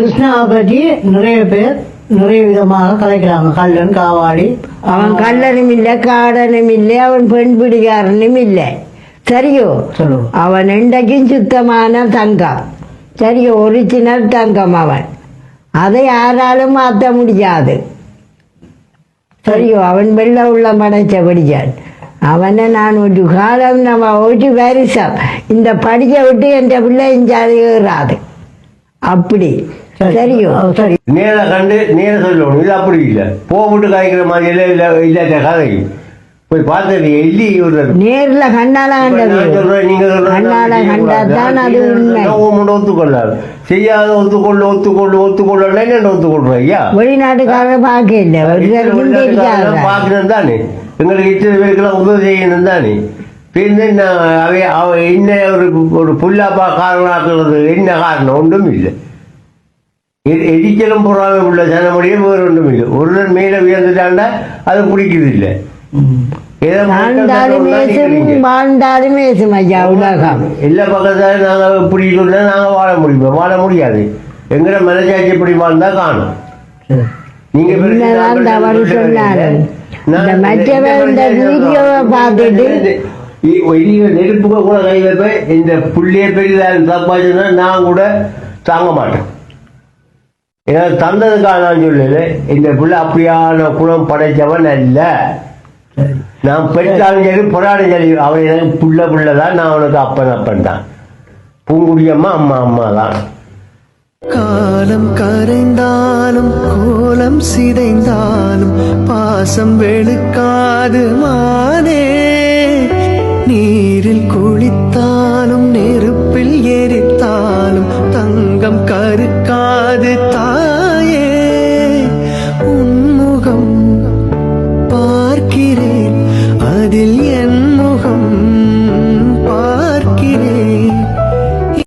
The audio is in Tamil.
கிருஷ்ணாவை பற்றி நிறைய பேர் நிறைய விதமாக கலைக்கிறாங்க. கல்லன் காவாடி அவன் கள்ளனும் இல்லை காடனும் இல்லை அவன் பெண் பிடிக்காரனும் இல்லை. சரியோ? சொல்லுவோம் அவன் இன்றைக்கும் சுத்தமான தங்கம். சரியோ? ஒரிஜினல் தங்கம் அவன். அதை யாராலும் மாற்ற முடியாது. சரியோ? அவன் வெள்ள உள்ள படைச்ச படிச்சான். அவனை நான் ஒரு காலம் நம்ம ஒரு வருஷம் இந்த படிக்க விட்டு என் பிள்ளை இஞ்சாது அப்படி. சரியோ? அது சரி. நேர கண்டு நேர சொல்லணும் இது அப்படி இல்லை. போட்டு காய்க்கிற மாதிரி எல்லாம் இல்லை இல்லாத கதை. போய் எல்லி விடுறது நேர்ல கண்ணால கண்டது. நீங்க கண்ணால கண்டாதான் அது உண்மை. உண்மை ஒத்துக்கொள்ளாது. செய்யாத ஒத்துக்கொள்ளு ஒத்துக்கொள்ளு ஒத்துக்கொள்ள என்ன ஒத்துக்கொள்றோம் ஐயா? வெளிநாட்டுக்காரர் பார்க்க இல்லை. பார்க்கணும் தானே. எங்களுக்கு இத்தனை பேருக்கெல்லாம் உதவி செய்யணும் தானே. எரிச்சலும் பொறாமை உள்ள ஜனமுடைய வேறு ஒன்றும் இல்லை ஒருவர் மேலே உயர்ந்துட்டாண்டா அது பிடிக்குது இல்லை ஏதோ வாழ்ந்தாலும் மேசும் வாழ்ந்தாலும் மேசும் ஐயா உலகம். எல்லா பக்கத்தாலும் நாங்கள் இப்படி சொன்னா நாங்கள் வாழ முடியுமா? வாழ முடியாது. எங்கட மனசாட்சி இப்படி வாழ்ந்தா காணும். நீங்க. நான் இந்த மற்றவன் இந்த வீடியோவை பார்த்துட்டு இ- நெருப்புக்கு கூட கை வைப்பேன் இந்த புள்ளிய பெரியதான் தப்பாச்சுன்னா நான் கூட தாங்க மாட்டேன் ஏன்னா தந்ததுக்காக நான் சொல்லல இந்த புள்ள அப்படியான குணம் படைச்சவன் அல்ல நான் பெற்றாலும் சரி பொறாடும் சரி அவன் எனக்கு புள்ள புள்ள தான் நான் அவனுக்கு அப்பன் அப்பன் தான் பூங்குடியம்மா அம்மா அம்மா தான் காலம் கரைந்தாலும் கோலம் சிதைந்தாலும் பாசம் வெளுக்காது மானே நீரில் குளித்தாலும்